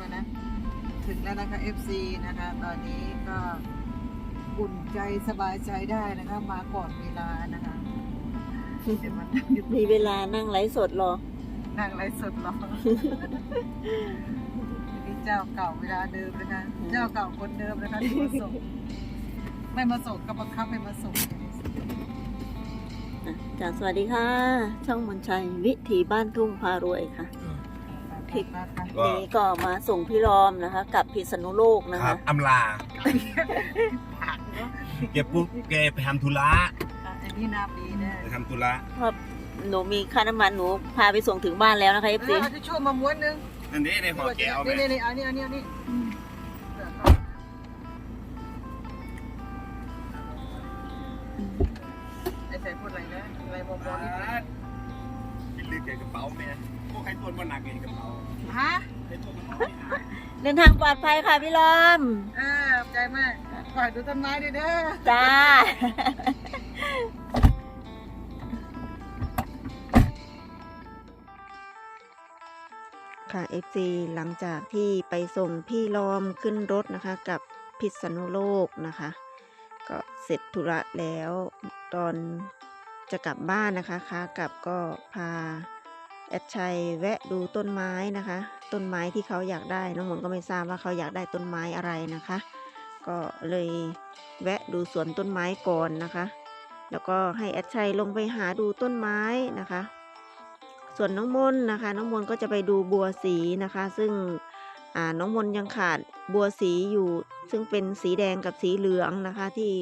มานะ ถึงแล้วนะคะ FC นะคะ ตอนนี้ก็อุ่นใจสบายใจได้นะคะ มาก่อนเวลานะคะเดี๋ยวมันมีเวลานั่งไลฟ์สดรอ นั่งไลฟ์สดรอนี่เจ้าเก่าเวลาเดิมนะคะ เจ้าเก่าคนเดิมนะคะที่มาส่งไม่มาส่งก็บังคับให้มาส่งอะจากสวัสดีค่ะ ช่องมนชัยวิถีบ้านทุ่งพารวยค่ะผิดนะ คะก็นี้ก็มาส่งพี่รอมนะคะกลับพิษณุโลกนะครัคะ บอำลาผักเนาะแกปุ๊บแกไปทำธุระอะอันนี้นาปีแน่ไปทำธุระเพราะหนูมีค่าน้ำมันหนูพาไปส่งถึงบ้านแล้วนะคะเอฟเอซีอเอาที่ช่วยมาม้วนนึงนั่นนี่ในห่อแกเอาไปนี่นี่นี่อันนี้อันนี้อันนี้อืมเดี๋ยวก่อนไอ้ใส่พูดอะไรนะอะไรมอมอนี่ พี่ลึกแกกระเป๋าแม่ พวกใครตัวมันหนักไงกระเป๋าฮะใครตัวมันหนักนี่เดินทางปลอดภัยค่ะพี่รอมอ่าขอบใจมากฝากดูต้นไม้ด้วยเด้อจ้า ค่ะ FC หลังจากที่ไปส่งพี่ลอมขึ้นรถนะคะกับพิษณุโลกนะคะ ก็เสร็จธุระแล้วตอนจะกลับบ้านนะคะคะกลับก็พา แอดชัยแวะดูต้นไม้นะคะ ต้นไม้ที่เขาอยากได้น้องหมนก็ไม่ทราบว่าเขาอยากได้ต้นไม้อะไรนะคะ ก็เลยแวะดูสวนต้นไม้ก่อนนะคะ แล้วก็ให้แอดชัยลงไปหาดูต้นไม้นะคะ ส่วนน้องมนนะคะ น้องมนก็จะไปดูบัวสีนะคะ ซึ่งน้องมนยังขาดบัวสีอยู่ ซึ่งเป็นสีแดงกับสีเหลืองนะคะ ที่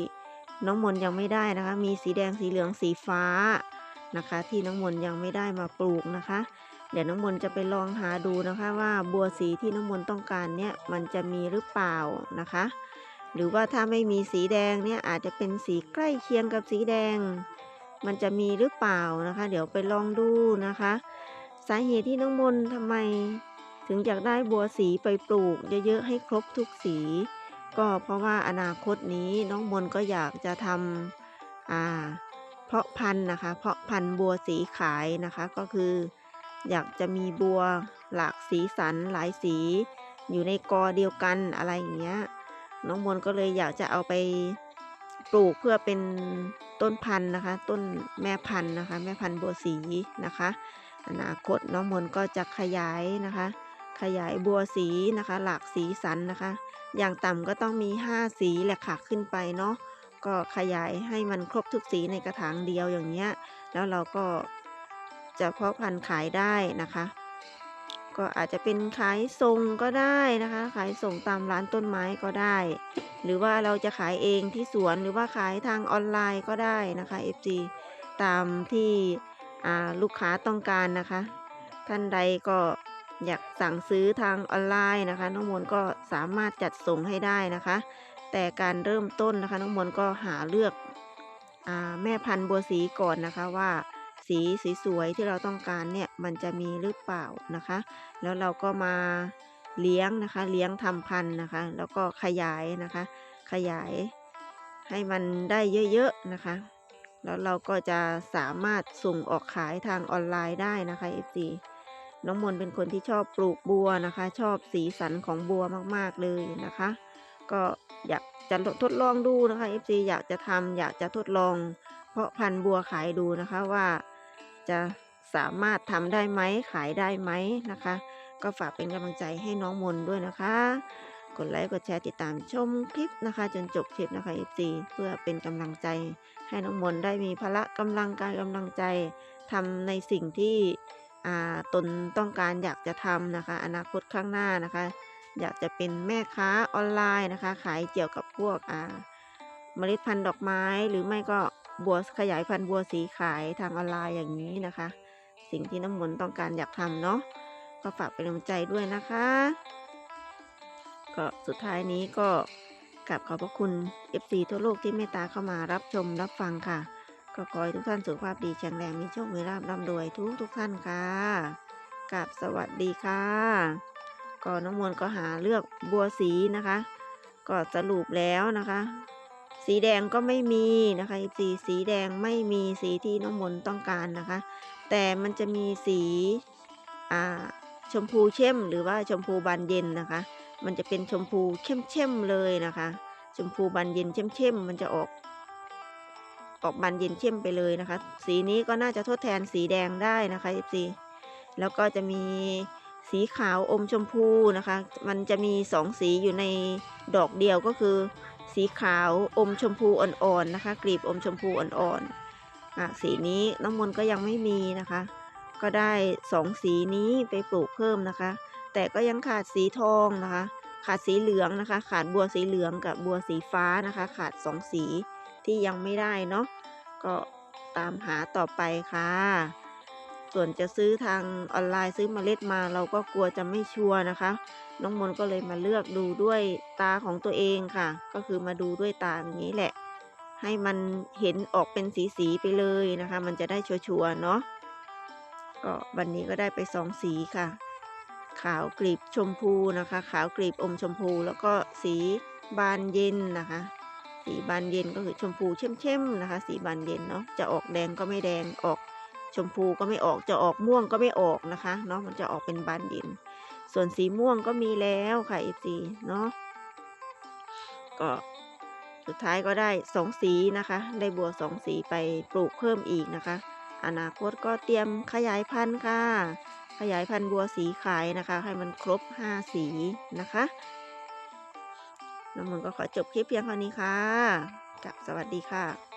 น้องมนยังไม่ได้นะคะ มีสีแดงสีเหลืองสีฟ้า นะคะ ที่น้องมนยังไม่ได้มาปลูกนะคะ เดี๋ยวน้องมนจะไปลองหาดูนะคะว่าบัวสีที่น้องมนต้องการเนี่ยมันจะมีหรือเปล่านะคะ หรือว่าถ้าไม่มีสีแดงเนี่ยอาจจะเป็นสีใกล้เคียงกับสีแดง มันจะมีหรือเปล่านะคะ เดี๋ยวไปลองดูนะคะ สาเหตุที่น้องมนทำไมถึงอยากได้บัวสีไปปลูกเยอะๆให้ครบทุกสี ก็เพราะว่าอนาคตนี้น้องมนก็อยากจะทำอ่า เพาะพันธุ์นะคะ เพาะพันธุ์บัวสีขายนะคะก็คือ อยากจะมีบัวหลากสีสันหลายสี อยู่ในกอเดียวกันอะไรอย่างเงี้ยน้องมนก็เลยอยากจะเอาไปปลูกเพื่อเป็นต้นพันธุ์นะคะ ต้นแม่พันธุ์นะคะ แม่พันธุ์บัวสีนะคะ อนาคตน้องมนก็จะขยายนะคะ ขยายบัวสีนะคะ หลากสีสันนะคะ อย่างต่ำก็ต้องมี 5 สีแหละค่ะขึ้นไปเนาะ ก็ขยายให้มันครบทุกสีในกระถางเดียวอย่างเงี้ย แล้วเราก็จะเพาะพันธุ์ขายได้นะคะ ก็อาจจะเป็นขายส่งก็ได้นะคะ ขายส่งตามร้านต้นไม้ก็ได้ หรือว่าเราจะขายเองที่สวนหรือว่าขายทางออนไลน์ก็ได้นะคะ FG ตามที่ลูกค้าต้องการนะคะ ท่านใดก็อยากสั่งซื้อทางออนไลน์นะคะ น้องมนก็สามารถจัดส่งให้ได้นะคะ แต่การเริ่มต้นนะคะน้องมนก็หาเลือกอแม่พันธุ์บัวสีก่อนนะคะว่าสีสวยๆที่เราต้องการเนี่ยมันจะมีหรือเปล่านะคะ แล้วเราก็มาเลี้ยงนะคะ เลี้ยงทำพันธุ์นะคะ แล้วก็ขยายนะคะ ขยายให้มันได้เยอะๆนะคะ แล้วเราก็จะสามารถส่งออกขายทางออนไลน์ได้นะคะ FC น้องมนเป็นคนที่ชอบปลูกบัวนะคะ ชอบสีสันของบัวมากๆเลยนะคะ ก็อยากจะทดลองดูนะคะ FC อยากจะทำอยากจะทดลอง เพาะพันธุ์บัวขายดูนะคะว่าจะสามารถทำได้ไหมขายได้ไหมนะคะ ก็ฝากเป็นกำลังใจให้น้องมนด้วยนะคะ กดไลค์กดแชร์ติดตามชมคลิปนะคะ จนจบคลิปนะคะ FC เพื่อเป็นกำลังใจ ให้น้องมนได้มีพละกำลังกายกำลังใจทำในสิ่งที่ตนต้องการอยากจะทำนะคะ อนาคตข้างหน้านะคะ อยากจะเป็นแม่ค้าออนไลน์นะคะ ขายเกี่ยวกับพวกอ่าเมล็ดพันธุ์ดอกไม้ หรือไม่ก็บัวขยายพันธุ์บัวสีขายทางออนไลน์อย่างนี้นะคะ สิ่งที่น้ำมนต์ต้องการอยากทำเนาะก็ฝากเป็นกำลังใจด้วยนะคะ ก็สุดท้ายนี้ก็กราบขอบพระคุณ FC ทั่วโลกที่เมตตาเข้ามารับชมรับฟังค่ะ ก็ขอให้ทุกท่านสุขภาพดีแข็งแรงมีโชคมีลาภร่ำรวยทุกทุกท่านค่ะกราบสวัสดีค่ะ ก็น้องมวลก็หาเลือกบัวสีนะคะ ก็สรุปแล้วนะคะ สีแดงก็ไม่มีนะคะสีสีแดงไม่มีสีที่น้องมนต้องการนะคะ แต่มันจะมีสีอ่าชมพูเข้มหรือว่าชมพูบานเย็นนะคะ มันจะเป็นชมพูเข้มๆเลยนะคะ ชมพูบานเย็นเข้มๆมันจะออก ออกบานเย็นเข้มไปเลยนะคะ สีนี้ก็น่าจะทดแทนสีแดงได้นะคะ FC แล้วก็จะมี สีขาวอมชมพูนะคะ มันจะมีสองสีอยู่ในดอกเดียวก็คือ สีขาวอมชมพูอ่อนๆนะคะ กลีบอมชมพูอ่อนๆอะสีนี้น้ำมนต์ก็ยังไม่มีนะคะ ก็ได้สองสีนี้ไปปลูกเพิ่มนะคะ แต่ก็ยังขาดสีทองนะคะ ขาดสีเหลืองนะคะ ขาดบัวสีเหลืองกับบัวสีฟ้านะคะ ขาดสองสีที่ยังไม่ได้เนาะก็ตามหาต่อไปค่ะ ส่วนจะซื้อทางออนไลน์ซื้อเมล็ดมาเราก็กลัวจะไม่ชัวร์นะคะ น้องมนก็เลยมาเลือกดูด้วยตาของตัวเองค่ะ ก็คือมาดูด้วยตาอย่างนี้แหละ ให้มันเห็นออกเป็นสีสีๆไปเลยนะคะ มันจะได้ชัวร์เนาะก็วันนี้ก็ได้ไปสองสีค่ะ ขาวกลีบชมพูนะคะ ขาวกลีบอมชมพู แล้วก็สีบานเย็นนะคะ สีบานเย็นก็คือชมพูเข้มๆนะคะ สีบานเย็นเนาะจะออกแดงก็ไม่แดงออก ชมพูก็ไม่ออกจะออกม่วงก็ไม่ออกนะคะเนาะมันจะออกเป็นบานเย็นส่วนสีม่วงก็มีแล้วค่ะ FC เนาะก็สุดท้ายก็ได้สองสีนะคะ ได้บัวสองสีไปปลูกเพิ่มอีกนะคะ อนาคตก็เตรียมขยายพันธุ์ค่ะ ขยายพันธุ์บัวสีขายนะคะ ให้มันครบห้าสีนะคะน้ำมันก็ขอจบคลิปเพียงเท่านี้ค่ะกับสวัสดีค่ะ